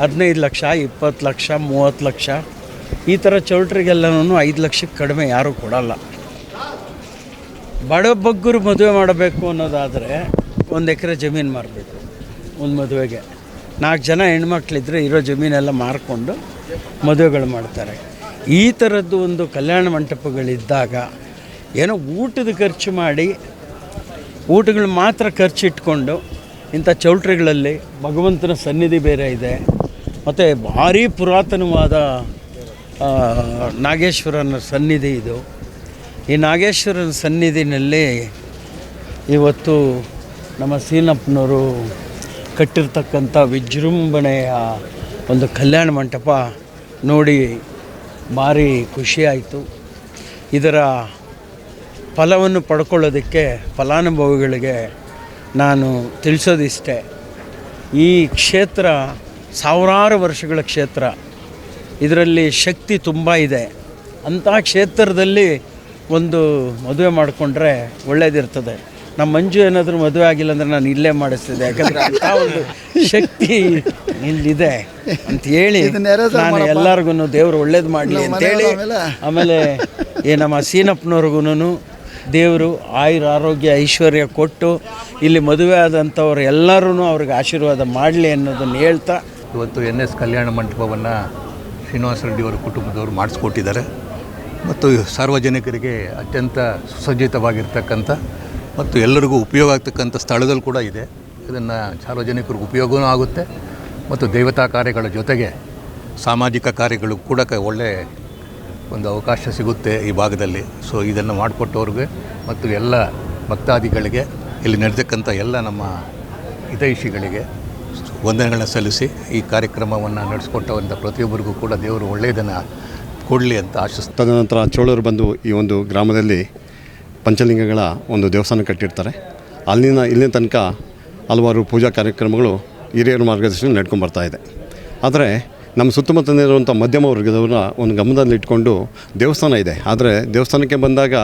ಹದಿನೈದು ಲಕ್ಷ, ಇಪ್ಪತ್ತು ಲಕ್ಷ, ಮೂವತ್ತು ಲಕ್ಷ. ಈ ಥರ ಚೌಲ್ಟ್ರಿಗೆಲ್ಲನೂ ಐದು ಲಕ್ಷಕ್ಕೆ ಕಡಿಮೆ ಯಾರೂ ಕೊಡಲ್ಲ. ಬಡಬಗ್ಗರು ಮದುವೆ ಮಾಡಬೇಕು ಅನ್ನೋದಾದರೆ ಒಂದು ಎಕರೆ ಜಮೀನು ಮಾರಬೇಕು, ಒಂದು ಮದುವೆಗೆ. ನಾಲ್ಕು ಜನ ಹೆಣ್ಮಕ್ಳಿದ್ರೆ ಇರೋ ಜಮೀನೆಲ್ಲ ಮಾರಿಕೊಂಡು ಮದುವೆಗಳು ಮಾಡ್ತಾರೆ. ಈ ಥರದ್ದು ಒಂದು ಕಲ್ಯಾಣ ಮಂಟಪಗಳಿದ್ದಾಗ ಏನೋ ಊಟದ ಖರ್ಚು ಮಾಡಿ, ಊಟಗಳು ಮಾತ್ರ ಖರ್ಚಿಟ್ಕೊಂಡು ಇಂಥ ಚೌಲ್ಟ್ರಿಗಳಲ್ಲಿ ಭಗವಂತನ ಸನ್ನಿಧಿ ಬೇರೆ ಇದೆ. ಮತ್ತು ಭಾರಿ ಪುರಾತನವಾದ ನಾಗೇಶ್ವರನ ಸನ್ನಿಧಿ ಇದು. ಈ ನಾಗೇಶ್ವರನ ಸನ್ನಿಧಿನಲ್ಲಿ ಇವತ್ತು ನಮ್ಮ ಸೀನಪ್ಪನವರು ಕಟ್ಟಿರ್ತಕ್ಕಂಥ ವಿಜೃಂಭಣೆಯ ಒಂದು ಕಲ್ಯಾಣ ಮಂಟಪ ನೋಡಿ ಭಾರಿ ಖುಷಿಯಾಯಿತು. ಇದರ ಫಲವನ್ನು ಪಡ್ಕೊಳ್ಳೋದಕ್ಕೆ ಫಲಾನುಭವಿಗಳಿಗೆ ನಾನು ತಿಳಿಸೋದಿಷ್ಟೆ. ಈ ಕ್ಷೇತ್ರ ಸಾವಿರಾರು ವರ್ಷಗಳ ಕ್ಷೇತ್ರ. ಇದರಲ್ಲಿ ಶಕ್ತಿ ತುಂಬ ಇದೆ. ಅಂಥ ಕ್ಷೇತ್ರದಲ್ಲಿ ಒಂದು ಮದುವೆ ಮಾಡಿಕೊಂಡ್ರೆ ಒಳ್ಳೇದಿರ್ತದೆ. ನಮ್ಮ ಮಂಜು ಏನಾದರೂ ಮದುವೆ ಆಗಿಲ್ಲ ಅಂದರೆ ನಾನು ಇಲ್ಲೇ ಮಾಡಿಸ್ತಿದ್ದೆ. ಯಾಕಂದರೆ ಅಂಥ ಒಂದು ಶಕ್ತಿ ಇಲ್ಲಿದೆ ಅಂತ ಹೇಳಿ ನಾನು ಎಲ್ಲರಿಗೂ ದೇವರು ಒಳ್ಳೇದು ಮಾಡಲಿ ಅಂತೇಳಿ ಆಮೇಲೆ? ಏ ನಮ್ಮ ಸೀನಪ್ಪನವ್ರಿಗೂ ದೇವರು ಆಯುರ ಆರೋಗ್ಯ ಐಶ್ವರ್ಯ ಕೊಟ್ಟು ಇಲ್ಲಿ ಮದುವೆ ಆದಂಥವ್ರು ಎಲ್ಲರೂ ಅವ್ರಿಗೆ ಆಶೀರ್ವಾದ ಮಾಡಲಿ ಅನ್ನೋದನ್ನು ಹೇಳ್ತಾ ಇವತ್ತು ಎನ್ ಎಸ್ ಕಲ್ಯಾಣ ಮಂಟಪವನ್ನು ಶ್ರೀನಿವಾಸ ರೆಡ್ಡಿಯವರ ಕುಟುಂಬದವರು ಮಾಡಿಸ್ಕೊಟ್ಟಿದ್ದಾರೆ. ಮತ್ತು ಸಾರ್ವಜನಿಕರಿಗೆ ಅತ್ಯಂತ ಸುಸಜ್ಜಿತವಾಗಿರ್ತಕ್ಕಂಥ ಮತ್ತು ಎಲ್ಲರಿಗೂ ಉಪಯೋಗ ಆಗ್ತಕ್ಕಂಥ ಸ್ಥಳದಲ್ಲಿ ಕೂಡ ಇದೆ. ಇದನ್ನು ಸಾರ್ವಜನಿಕರಿಗೆ ಉಪಯೋಗವೂ ಆಗುತ್ತೆ ಮತ್ತು ದೇವತಾ ಕಾರ್ಯಗಳ ಜೊತೆಗೆ ಸಾಮಾಜಿಕ ಕಾರ್ಯಗಳು ಕೂಡ ಒಳ್ಳೆ ಒಂದು ಅವಕಾಶ ಸಿಗುತ್ತೆ ಈ ಭಾಗದಲ್ಲಿ. ಸೊ, ಇದನ್ನು ಮಾಡಿಕೊಟ್ಟವ್ರಿಗೆ ಮತ್ತು ಎಲ್ಲ ಭಕ್ತಾದಿಗಳಿಗೆ ಇಲ್ಲಿ ನಡೆದಕ್ಕಂಥ ಎಲ್ಲ ನಮ್ಮ ಹಿತೈಷಿಗಳಿಗೆ ವಂದನೆಗಳನ್ನ ಸಲ್ಲಿಸಿ ಈ ಕಾರ್ಯಕ್ರಮವನ್ನು ನಡೆಸ್ಕೊಟ್ಟವಂಥ ಪ್ರತಿಯೊಬ್ಬರಿಗೂ ಕೂಡ ದೇವರು ಒಳ್ಳೆಯದನ್ನು ಕೊಡಲಿ ಅಂತ ಆಶಿಸ್ತೀನಿ ತದನಂತರ ಚೋಳರು ಬಂದು ಈ ಒಂದು ಗ್ರಾಮದಲ್ಲಿ ಪಂಚಲಿಂಗಗಳ ಒಂದು ದೇವಸ್ಥಾನ ಕಟ್ಟಿರ್ತಾರೆ. ಅಲ್ಲಿನ ಇಲ್ಲಿನ ತನಕ ಹಲವಾರು ಪೂಜಾ ಕಾರ್ಯಕ್ರಮಗಳು ಹಿರಿಯರ ಮಾರ್ಗದರ್ಶನ ನಡ್ಕೊಂಡು ಬರ್ತಾ ಇದೆ. ಆದರೆ ನಮ್ಮ ಸುತ್ತಮುತ್ತಲಿರುವಂಥ ಮಧ್ಯಮ ವರ್ಗದವ್ರನ್ನ ಒಂದು ಗಮನದಲ್ಲಿಟ್ಕೊಂಡು ದೇವಸ್ಥಾನ ಇದೆ. ಆದರೆ ದೇವಸ್ಥಾನಕ್ಕೆ ಬಂದಾಗ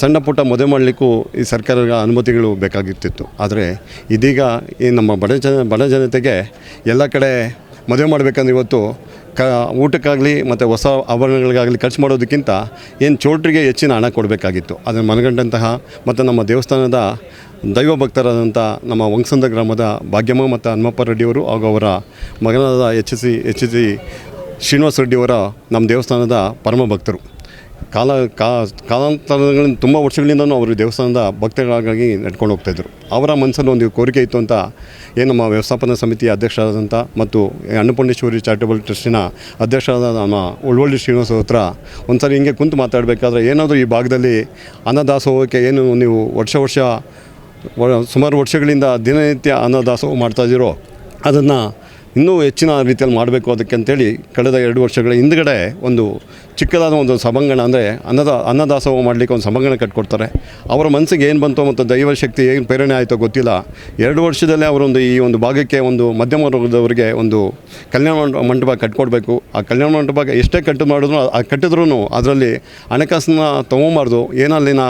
ಸಣ್ಣ ಪುಟ್ಟ ಮದುವೆ ಮಾಡಲಿಕ್ಕೂ ಈ ಸರ್ಕಾರದ ಅನುಮತಿಗಳು ಬೇಕಾಗಿರ್ತಿತ್ತು. ಆದರೆ ಇದೀಗ ಈ ನಮ್ಮ ಬಡ ಜನ, ಬಡ ಜನತೆಗೆ ಎಲ್ಲ ಕಡೆ ಮದುವೆ ಮಾಡಬೇಕಂದ್ರೆ ಇವತ್ತು ಕ, ಊಟಕ್ಕಾಗಲಿ ಮತ್ತು ಹೊಸ ಆಭರಣಗಳಿಗಾಗಲಿ ಖರ್ಚು ಮಾಡೋದಕ್ಕಿಂತ ಏನು ಚೋಟ್ರಿಗೆ ಹೆಚ್ಚಿನ ಹಣ ಕೊಡಬೇಕಾಗಿತ್ತು. ಅದನ್ನು ಮನಗಂಡಂತಹ ಮತ್ತು ನಮ್ಮ ದೇವಸ್ಥಾನದ ದೈವ ಭಕ್ತರಾದಂಥ ನಮ್ಮ ವಂಗಸಂದ ಗ್ರಾಮದ ಭಾಗ್ಯಮ್ಮ ಮತ್ತು ಹನುಮಪ್ಪ ರೆಡ್ಡಿಯವರು ಹಾಗೂ ಅವರ ಮಗನಾದ H C H C Srinivasa ರೆಡ್ಡಿಯವರ ನಮ್ಮ ದೇವಸ್ಥಾನದ ಪರಮ ಭಕ್ತರು. ಕಾಲ, ಕಾ ಕಾಲಾಂತರಗಳಿಂದ ತುಂಬ ವರ್ಷಗಳಿಂದನೂ ಅವರು ದೇವಸ್ಥಾನದ ಭಕ್ತಗಳಾಗಿ ನಡ್ಕೊಂಡು ಹೋಗ್ತಾಯಿದ್ರು ಅವರ ಮನಸ್ಸಲ್ಲಿ ಒಂದು ಕೋರಿಕೆ ಇತ್ತು ಅಂತ ಏನು ನಮ್ಮ ವ್ಯವಸ್ಥಾಪನಾ ಸಮಿತಿಯ ಅಧ್ಯಕ್ಷರಾದಂಥ ಮತ್ತು ಅನ್ನಪೂರ್ಣೇಶ್ವರಿ ಚಾರಿಟಬಲ್ ಟ್ರಸ್ಟಿನ ಅಧ್ಯಕ್ಷರಾದ ನಮ್ಮ ಉಳ್ವಳ್ಳಿ ಶ್ರೀನಿವಾಸ ಹತ್ರ ಒಂದು ಸಾರಿ ಹಿಂಗೆ ಕುಂತು ಮಾತಾಡಬೇಕಾದ್ರೆ ಏನಾದರೂ ಈ ಭಾಗದಲ್ಲಿ ಅನ್ನದಾಸೋಹಕ್ಕೆ ಏನು ನೀವು ವರ್ಷ ವರ್ಷ ಸುಮಾರು ವರ್ಷಗಳಿಂದ ದಿನನಿತ್ಯ ಅನ್ನದಾಸೋಹ ಮಾಡ್ತಾಯಿದ್ದೀರೋ ಅದನ್ನು ಇನ್ನೂ ಹೆಚ್ಚಿನ ರೀತಿಯಲ್ಲಿ ಮಾಡಬೇಕು ಅದಕ್ಕೆ ಅಂತೇಳಿ ಕಳೆದ ಎರಡು ವರ್ಷಗಳ ಹಿಂದ್ಗಡೆ ಒಂದು ಚಿಕ್ಕದಾದ ಒಂದು ಸಭಾಂಗಣ ಅಂದರೆ ಅನ್ನದ, ಅನ್ನದಾಸೋಹ ಮಾಡಲಿಕ್ಕೆ ಒಂದು ಸಭಾಂಗಣ ಕಟ್ಕೊಡ್ತಾರೆ. ಅವರ ಮನಸ್ಸಿಗೆ ಏನು ಬಂತೋ ಮತ್ತು ದೈವ ಶಕ್ತಿ ಏನು ಪ್ರೇರಣೆ ಆಯಿತೋ ಗೊತ್ತಿಲ್ಲ. ಎರಡು ವರ್ಷದಲ್ಲೇ ಅವರೊಂದು ಈ ಒಂದು ಭಾಗಕ್ಕೆ ಒಂದು ಮಧ್ಯಮ ವರ್ಗದವರಿಗೆ ಒಂದು ಕಲ್ಯಾಣ ಮಂಟ- ಮಂಟಪ ಕಟ್ಕೊಡ್ಬೇಕು. ಆ ಕಲ್ಯಾಣ ಮಂಟಪ ಎಷ್ಟೇ ಕಟ್ಟು ಮಾಡಿದ್ರು, ಆ ಕಟ್ಟಿದ್ರೂ ಅದರಲ್ಲಿ ಹಣಕಾಸನ್ನ ತೊಗೊಬಾರ್ದು, ಏನಲ್ಲಿನ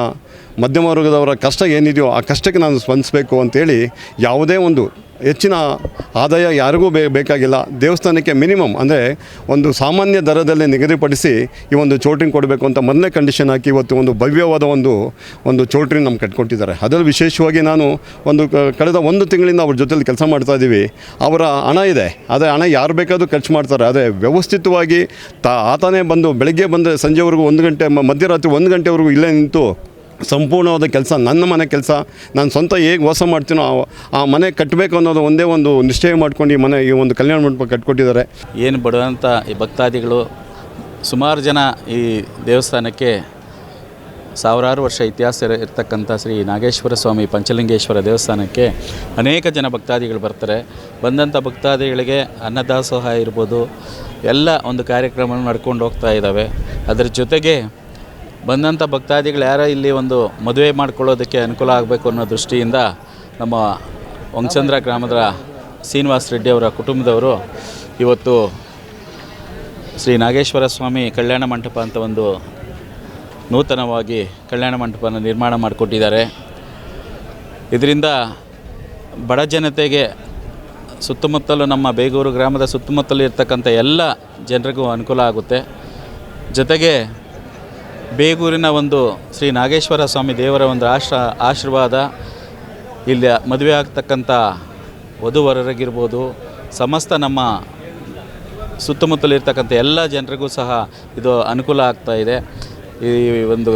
ಮಧ್ಯಮ ವರ್ಗದವರ ಕಷ್ಟ ಏನಿದೆಯೋ ಆ ಕಷ್ಟಕ್ಕೆ ನಾನು ಸ್ಪಂದಿಸಬೇಕು ಅಂತೇಳಿ ಯಾವುದೇ ಒಂದು ಹೆಚ್ಚಿನ ಆದಾಯ ಯಾರಿಗೂ ಬೇ ಬೇಕಾಗಿಲ್ಲ. ದೇವಸ್ಥಾನಕ್ಕೆ ಮಿನಿಮಮ್ ಅಂದರೆ ಒಂದು ಸಾಮಾನ್ಯ ದರದಲ್ಲಿ ನಿಗದಿಪಡಿಸಿ ಈ ಒಂದು ಚೋಟ್ರಿನ ಕೊಡಬೇಕು ಅಂತ ಮೊದಲನೇ ಕಂಡೀಷನ್ ಹಾಕಿ ಇವತ್ತು ಒಂದು ಭವ್ಯವಾದ ಒಂದು ಒಂದು ಚೋಟ್ರಿನ ನಮ್ಗೆ ಕಟ್ಕೊಟ್ಟಿದ್ದಾರೆ. ಅದರಲ್ಲಿ ವಿಶೇಷವಾಗಿ ನಾನು ಒಂದು ಕಳೆದ ಒಂದು ತಿಂಗಳಿಂದ ಅವ್ರ ಜೊತೆಲಿ ಕೆಲಸ ಮಾಡ್ತಾ ಇದ್ದೀವಿ. ಅವರ ಹಣ ಇದೆ. ಅದೇ ಹಣ ಯಾರು ಬೇಕಾದರೂ ಖರ್ಚು ಮಾಡ್ತಾರೆ. ಅದೇ ವ್ಯವಸ್ಥಿತವಾಗಿ ತಾ ಆತನೇ ಬಂದು ಬೆಳಗ್ಗೆ ಬಂದರೆ ಸಂಜೆವರೆಗೂ ಒಂದು ಗಂಟೆ ಮಧ್ಯರಾತ್ರಿ ಒಂದು ಗಂಟೆವರೆಗೂ ಇಲ್ಲೇ ನಿಂತು ಸಂಪೂರ್ಣವಾದ ಕೆಲಸ, ನನ್ನ ಮನೆ ಕೆಲಸ, ನಾನು ಸ್ವಂತ ಹೇಗೆ ವಾಸ ಮಾಡ್ತೀನೋ ಆ- ಮನೆ ಕಟ್ಟಬೇಕು ಅನ್ನೋದು ಒಂದೇ ಒಂದು ನಿಶ್ಚಯ ಮಾಡ್ಕೊಂಡು ಈ ಮನೆ, ಈ ಒಂದು ಕಲ್ಯಾಣ ಮಂಟಪ ಕಟ್ಕೊಟ್ಟಿದ್ದಾರೆ. ಏನು ಬಡವಂಥ ಈ ಭಕ್ತಾದಿಗಳು, ಸುಮಾರು ಜನ ಈ ದೇವಸ್ಥಾನಕ್ಕೆ ಸಾವಿರಾರು ವರ್ಷ ಇತಿಹಾಸ ಇರ್ತಕ್ಕಂಥ ಶ್ರೀ ನಾಗೇಶ್ವರ ಸ್ವಾಮಿ ಪಂಚಲಿಂಗೇಶ್ವರ ದೇವಸ್ಥಾನಕ್ಕೆ ಅನೇಕ ಜನ ಭಕ್ತಾದಿಗಳು ಬರ್ತಾರೆ. ಬಂದಂಥ ಭಕ್ತಾದಿಗಳಿಗೆ ಅನ್ನದಾಸೋಹ ಇರ್ಬೋದು, ಎಲ್ಲ ಒಂದು ಕಾರ್ಯಕ್ರಮ ನಡ್ಕೊಂಡು ಹೋಗ್ತಾ ಇದ್ದಾವೆ. ಅದರ ಜೊತೆಗೆ ಬಂದಂಥ ಭಕ್ತಾದಿಗಳು ಯಾರೋ ಇಲ್ಲಿ ಒಂದು ಮದುವೆ ಮಾಡ್ಕೊಳ್ಳೋದಕ್ಕೆ ಅನುಕೂಲ ಆಗಬೇಕು ಅನ್ನೋ ದೃಷ್ಟಿಯಿಂದ ನಮ್ಮ ವಂಗಚಂದ್ರ ಗ್ರಾಮದ ಶ್ರೀನಿವಾಸ ರೆಡ್ಡಿ ಅವರ ಕುಟುಂಬದವರು ಇವತ್ತು ಶ್ರೀ ನಾಗೇಶ್ವರ ಸ್ವಾಮಿ ಕಲ್ಯಾಣ ಮಂಟಪ ಅಂತ ಒಂದು ನೂತನವಾಗಿ ಕಲ್ಯಾಣ ಮಂಟಪನ ನಿರ್ಮಾಣ ಮಾಡಿಕೊಟ್ಟಿದ್ದಾರೆ. ಇದರಿಂದ ಬಡ ಜನತೆಗೆ ಸುತ್ತಮುತ್ತಲು ನಮ್ಮ ಬೇಗೂರು ಗ್ರಾಮದ ಸುತ್ತಮುತ್ತಲು ಇರ್ತಕ್ಕಂಥ ಎಲ್ಲ ಜನರಿಗೂ ಅನುಕೂಲ ಆಗುತ್ತೆ. ಜೊತೆಗೆ ಬೇಗೂರಿನ ಒಂದು ಶ್ರೀ ನಾಗೇಶ್ವರ ಸ್ವಾಮಿ ದೇವರ ಒಂದು ಆಶ್ರ, ಆಶೀರ್ವಾದ. ಇಲ್ಲಿ ಮದುವೆ ಆಗ್ತಕ್ಕಂಥ ವಧುವರರಿಗಿರ್ಬೋದು, ಸಮಸ್ತ ನಮ್ಮ ಸುತ್ತಮುತ್ತಲಿರ್ತಕ್ಕಂಥ ಎಲ್ಲ ಜನರಿಗೂ ಸಹ ಇದು ಅನುಕೂಲ ಆಗ್ತಾ ಇದೆ. ಈ ಒಂದು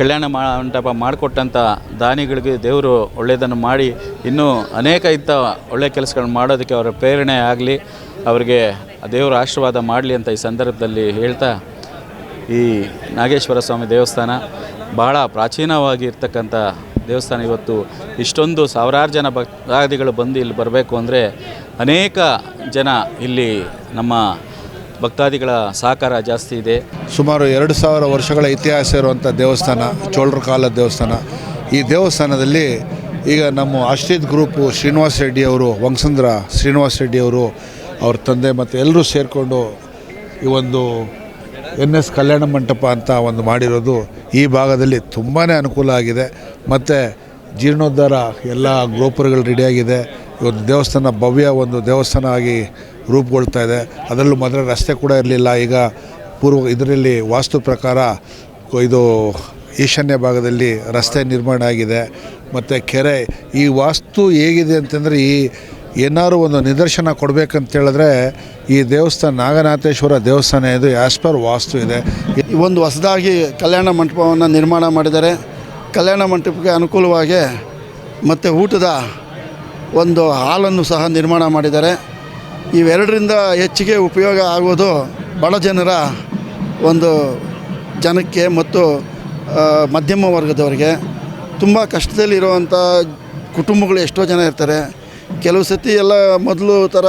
ಕಲ್ಯಾಣ ಮಂಟಪ ಮಾಡಿಕೊಟ್ಟಂಥ ದಾನಿಗಳಿಗೆ ದೇವರು ಒಳ್ಳೆಯದನ್ನು ಮಾಡಿ, ಇನ್ನೂ ಅನೇಕ ಇಂಥ ಒಳ್ಳೆಯ ಕೆಲಸಗಳನ್ನು ಮಾಡೋದಕ್ಕೆ ಅವರ ಪ್ರೇರಣೆ ಆಗಲಿ, ಅವರಿಗೆ ದೇವರ ಆಶೀರ್ವಾದ ಮಾಡಲಿ ಅಂತ ಈ ಸಂದರ್ಭದಲ್ಲಿ ಹೇಳ್ತಾ ಈ ನಾಗೇಶ್ವರ ಸ್ವಾಮಿ ದೇವಸ್ಥಾನ ಬಹಳ ಪ್ರಾಚೀನವಾಗಿ ಇರ್ತಕ್ಕಂಥ ದೇವಸ್ಥಾನ ಇವತ್ತು. ಇಷ್ಟೊಂದು ಸಾವಿರಾರು ಜನ ಭಕ್ತಾದಿಗಳು ಬಂದು ಇಲ್ಲಿ ಬರಬೇಕು ಅಂದರೆ ಅನೇಕ ಜನ ಇಲ್ಲಿ ನಮ್ಮ ಭಕ್ತಾದಿಗಳ ಸಹಕಾರ ಜಾಸ್ತಿ ಇದೆ. ಸುಮಾರು ಎರಡು ಸಾವಿರ ವರ್ಷಗಳ ಇತಿಹಾಸ ಇರುವಂಥ ದೇವಸ್ಥಾನ, ಚೋಳರ ಕಾಲದ ದೇವಸ್ಥಾನ. ಈ ದೇವಸ್ಥಾನದಲ್ಲಿ ಈಗ ನಮ್ಮ ಆಶ್ರಿತ್ ಗ್ರೂಪು ಶ್ರೀನಿವಾಸ್ ರೆಡ್ಡಿಯವರು ವಂಗಸಂದ್ರ ಶ್ರೀನಿವಾಸ್ ರೆಡ್ಡಿಯವರು ಅವ್ರ ತಂದೆ ಮತ್ತು ಎಲ್ಲರೂ ಸೇರಿಕೊಂಡು ಈ ಒಂದು ಎನ್ ಎಸ್ ಕಲ್ಯಾಣ ಮಂಟಪ ಅಂತ ಒಂದು ಮಾಡಿರೋದು ಈ ಭಾಗದಲ್ಲಿ ತುಂಬಾ ಅನುಕೂಲ ಆಗಿದೆ. ಮತ್ತು ಜೀರ್ಣೋದ್ಧಾರ ಎಲ್ಲ ಗೋಪುರಗಳು ರೆಡಿಯಾಗಿದೆ ಒಂದು ದೇವಸ್ಥಾನ ಭವ್ಯ ಒಂದು ದೇವಸ್ಥಾನ ಆಗಿ ರೂಪುಗೊಳ್ತಾ ಇದೆ. ಅದರಲ್ಲೂ ಮೊದಲ ರಸ್ತೆ ಕೂಡ ಇರಲಿಲ್ಲ. ಈಗ ಪೂರ್ವ ಇದರಲ್ಲಿ ವಾಸ್ತು ಪ್ರಕಾರ ಇದು ಈಶಾನ್ಯ ಭಾಗದಲ್ಲಿ ರಸ್ತೆ ನಿರ್ಮಾಣ ಆಗಿದೆ. ಮತ್ತು ಕೆರೆ ಈ ವಾಸ್ತು ಹೇಗಿದೆ ಅಂತಂದರೆ ಈ ಏನಾದ್ರು ಒಂದು ನಿದರ್ಶನ ಕೊಡಬೇಕಂತೇಳಿದ್ರೆ ಈ ದೇವಸ್ಥಾನ ನಾಗನಾಥೇಶ್ವರ ದೇವಸ್ಥಾನ ಇದು ಆ್ಯಸ್ ಪರ್ ವಾಸ್ತು ಇದೆ. ಒಂದು ಹೊಸದಾಗಿ ಕಲ್ಯಾಣ ಮಂಟಪವನ್ನು ನಿರ್ಮಾಣ ಮಾಡಿದ್ದಾರೆ. ಕಲ್ಯಾಣ ಮಂಟಪಕ್ಕೆ ಅನುಕೂಲವಾಗಿ ಮತ್ತು ಊಟದ ಒಂದು ಹಾಲನ್ನು ಸಹ ನಿರ್ಮಾಣ ಮಾಡಿದ್ದಾರೆ. ಇವೆರಡರಿಂದ ಹೆಚ್ಚಿಗೆ ಉಪಯೋಗ ಆಗೋದು ಬಡ ಜನರ ಒಂದು ಜನಕ್ಕೆ ಮತ್ತು ಮಧ್ಯಮ ವರ್ಗದವರಿಗೆ. ತುಂಬ ಕಷ್ಟದಲ್ಲಿರುವಂಥ ಕುಟುಂಬಗಳು ಎಷ್ಟೋ ಜನ ಇರ್ತಾರೆ. ಕೆಲವು ಸತಿ ಎಲ್ಲ ಮೊದಲು ಥರ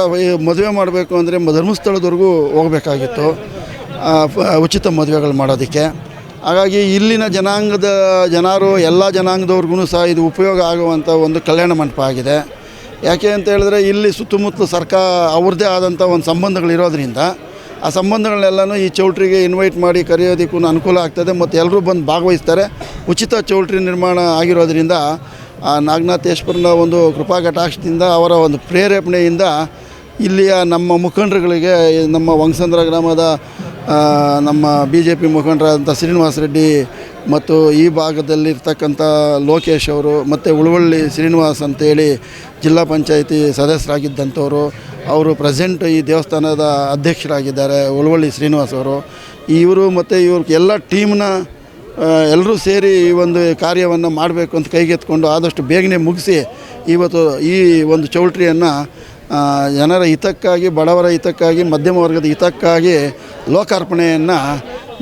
ಮದುವೆ ಮಾಡಬೇಕು ಅಂದರೆ ಧರ್ಮಸ್ಥಳದವರೆಗೂ ಹೋಗಬೇಕಾಗಿತ್ತು ಉಚಿತ ಮದುವೆಗಳು ಮಾಡೋದಕ್ಕೆ. ಹಾಗಾಗಿ ಇಲ್ಲಿನ ಜನಾಂಗದ ಜನರು, ಎಲ್ಲ ಜನಾಂಗದವ್ರಿಗೂ ಸಹ ಇದು ಉಪಯೋಗ ಆಗುವಂಥ ಒಂದು ಕಲ್ಯಾಣ ಮಂಟಪ ಆಗಿದೆ. ಯಾಕೆ ಅಂತ ಹೇಳಿದ್ರೆ ಇಲ್ಲಿ ಸುತ್ತಮುತ್ತಲು ಸರ್ಕಾರ, ಅವ್ರದ್ದೇ ಆದಂಥ ಒಂದು ಸಂಬಂಧಗಳಿರೋದ್ರಿಂದ ಆ ಸಂಬಂಧಗಳನ್ನೆಲ್ಲನೂ ಈ ಚೌಲ್ಟ್ರಿಗೆ ಇನ್ವೈಟ್ ಮಾಡಿ ಕರೆಯೋದಕ್ಕೂ ಅನುಕೂಲ ಆಗ್ತದೆ. ಮತ್ತು ಎಲ್ಲರೂ ಬಂದು ಭಾಗವಹಿಸ್ತಾರೆ. ಉಚಿತ ಚೌಲ್ಟ್ರಿ ನಿರ್ಮಾಣ ಆಗಿರೋದ್ರಿಂದ ಆ ನಾಗನಾಥೇಶ್ವರನ ಒಂದು ಕೃಪಾ ಕಟಾಕ್ಷದಿಂದ ಅವರ ಒಂದು ಪ್ರೇರೇಪಣೆಯಿಂದ ಇಲ್ಲಿಯ ನಮ್ಮ ಮುಖಂಡರುಗಳಿಗೆ, ನಮ್ಮ ವಂಗಸಂದ್ರ ಗ್ರಾಮದ ನಮ್ಮ ಬಿ ಜೆ ಪಿ ಮುಖಂಡರಾದಂಥ ಶ್ರೀನಿವಾಸ ರೆಡ್ಡಿ ಮತ್ತು ಈ ಭಾಗದಲ್ಲಿರ್ತಕ್ಕಂಥ ಲೋಕೇಶ್ ಅವರು ಮತ್ತು ಉಳುವಳ್ಳಿ ಶ್ರೀನಿವಾಸ್ ಅಂತೇಳಿ ಜಿಲ್ಲಾ ಪಂಚಾಯಿತಿ ಸದಸ್ಯರಾಗಿದ್ದಂಥವರು, ಅವರು ಪ್ರೆಸೆಂಟ್ ಈ ದೇವಸ್ಥಾನದ ಅಧ್ಯಕ್ಷರಾಗಿದ್ದಾರೆ ಉಳುವಳ್ಳಿ ಶ್ರೀನಿವಾಸ್ ಅವರು. ಇವರು ಮತ್ತು ಇವ್ರ ಎಲ್ಲ ಟೀಮ್ನ ಎಲ್ಲರೂ ಸೇರಿ ಈ ಒಂದು ಕಾರ್ಯವನ್ನು ಮಾಡಬೇಕು ಅಂತ ಕೈಗೆತ್ಕೊಂಡು ಆದಷ್ಟು ಬೇಗನೆ ಮುಗಿಸಿ ಇವತ್ತು ಈ ಒಂದು ಚೌಲ್ಟ್ರಿಯನ್ನು ಜನರ ಹಿತಕ್ಕಾಗಿ, ಬಡವರ ಹಿತಕ್ಕಾಗಿ, ಮಧ್ಯಮ ವರ್ಗದ ಹಿತಕ್ಕಾಗಿ ಲೋಕಾರ್ಪಣೆಯನ್ನು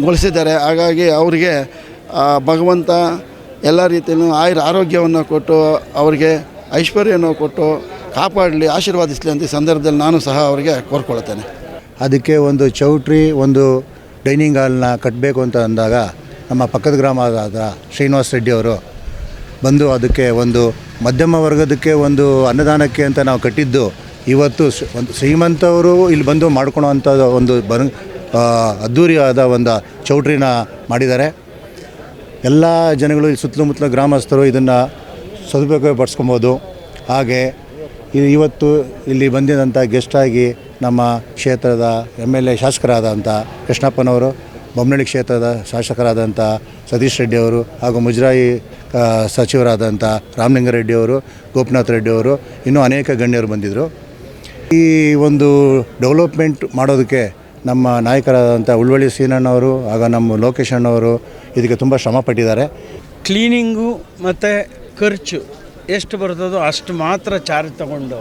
ಗೊಳಿಸಿದ್ದಾರೆ. ಹಾಗಾಗಿ ಅವರಿಗೆ ಭಗವಂತ ಎಲ್ಲ ರೀತಿಯಲ್ಲೂ ಆಯುರ ಆರೋಗ್ಯವನ್ನು ಕೊಟ್ಟು, ಅವರಿಗೆ ಐಶ್ವರ್ಯವನ್ನು ಕೊಟ್ಟು ಕಾಪಾಡಲಿ, ಆಶೀರ್ವಾದಿಸಲಿ ಅಂತ ಈ ಸಂದರ್ಭದಲ್ಲಿ ನಾನು ಸಹ ಅವರಿಗೆ ಕೋರ್ಕೊಳ್ತೇನೆ. ಅದಕ್ಕೆ ಒಂದು ಚೌಟ್ರಿ ಒಂದು ಡೈನಿಂಗ್ ಹಾಲ್ನ ಕಟ್ಟಬೇಕು ಅಂತ ಅಂದಾಗ ನಮ್ಮ ಪಕ್ಕದ ಗ್ರಾಮದಾದ ಶ್ರೀನಿವಾಸ್ ರೆಡ್ಡಿ ಅವರು ಬಂದು ಅದಕ್ಕೆ ಒಂದು ಮಧ್ಯಮ ವರ್ಗದಕ್ಕೆ ಒಂದು ಅನ್ನದಾನಕ್ಕೆ ಅಂತ ನಾವು ಕಟ್ಟಿದ್ದು ಇವತ್ತು ಒಂದು ಶ್ರೀಮಂತವರು ಇಲ್ಲಿ ಬಂದು ಮಾಡ್ಕೊಳ್ಳೋ ಅಂಥ ಒಂದು ಬನ್ ಅದ್ಧೂರಿಯಾದ ಒಂದು ಚೌಟ್ರಿನ ಮಾಡಿದ್ದಾರೆ. ಎಲ್ಲ ಜನಗಳು ಇಲ್ಲಿ ಸುತ್ತಮುತ್ತಲ ಗ್ರಾಮಸ್ಥರು ಇದನ್ನು ಸದುಪಯೋಗ ಪಡಿಸ್ಕೊಬೋದು ಹಾಗೆ ಇವತ್ತು ಇಲ್ಲಿ ಬಂದಿದ್ದಂಥ ಗೆಸ್ಟಾಗಿ ನಮ್ಮ ಕ್ಷೇತ್ರದ ಎಂ ಎಲ್ ಎ ಶಾಸಕರಾದಂಥ ಕೃಷ್ಣಪ್ಪನವರು ಬೊಮ್ಮನಳ್ಳಿ ಕ್ಷೇತ್ರದ ಶಾಸಕರಾದಂಥ ಸತೀಶ್ ರೆಡ್ಡಿ ಅವರು ಹಾಗೂ ಮುಜರಾಯಿ ಸಚಿವರಾದಂಥ ಗೋಪಿನಾಥ್ ರೆಡ್ಡಿ ಅವರು, ಇನ್ನೂ ಅನೇಕ ಗಣ್ಯರು ಬಂದಿದ್ದರು. ಈ ಒಂದು ಡೆವಲಪ್ಮೆಂಟ್ ಮಾಡೋದಕ್ಕೆ ನಮ್ಮ ನಾಯಕರಾದಂಥ ಉಳ್ವಳ್ಳಿ ಸೀನಣ್ಣವರು ಆಗ ನಮ್ಮ ಲೋಕೇಶ್ ಅಣ್ಣವರು ಇದಕ್ಕೆ ತುಂಬ ಶ್ರಮ ಪಟ್ಟಿದ್ದಾರೆ. ಕ್ಲೀನಿಂಗು ಮತ್ತು ಖರ್ಚು ಎಷ್ಟು ಬರ್ತದೋ ಅಷ್ಟು ಮಾತ್ರ ಚಾರ್ಜ್ ತಗೊಂಡು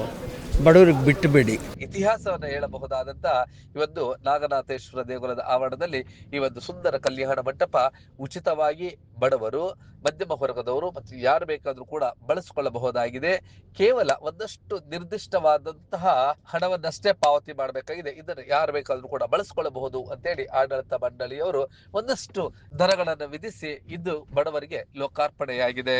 ಬಡವ್ರಿಗೆ ಬಿಟ್ಟುಬೇಡಿ ಇತಿಹಾಸವನ್ನು ಹೇಳಬಹುದಾದಂತ ಇವತ್ತು ನಾಗನಾಥೇಶ್ವರ ದೇಗುಲದ ಆವರಣದಲ್ಲಿ ಈ ಒಂದು ಸುಂದರ ಕಲ್ಯಾಣ ಮಂಟಪ ಉಚಿತವಾಗಿ ಬಡವರು, ಮಧ್ಯಮ ವರ್ಗದವರು ಮತ್ತು ಯಾರು ಬೇಕಾದರೂ ಕೂಡ ಬಳಸಿಕೊಳ್ಳಬಹುದಾಗಿದೆ. ಕೇವಲ ಒಂದಷ್ಟು ನಿರ್ದಿಷ್ಟವಾದಂತಹ ಹಣವನ್ನಷ್ಟೇ ಪಾವತಿ ಮಾಡಬೇಕಾಗಿದೆ. ಇದನ್ನು ಯಾರು ಬೇಕಾದರೂ ಕೂಡ ಬಳಸಿಕೊಳ್ಳಬಹುದು ಅಂತೇಳಿ ಆಡಳಿತ ಮಂಡಳಿಯವರು ಒಂದಷ್ಟು ದರಗಳನ್ನು ವಿಧಿಸಿ ಇದು ಬಡವರಿಗೆ ಲೋಕಾರ್ಪಣೆಯಾಗಿದೆ.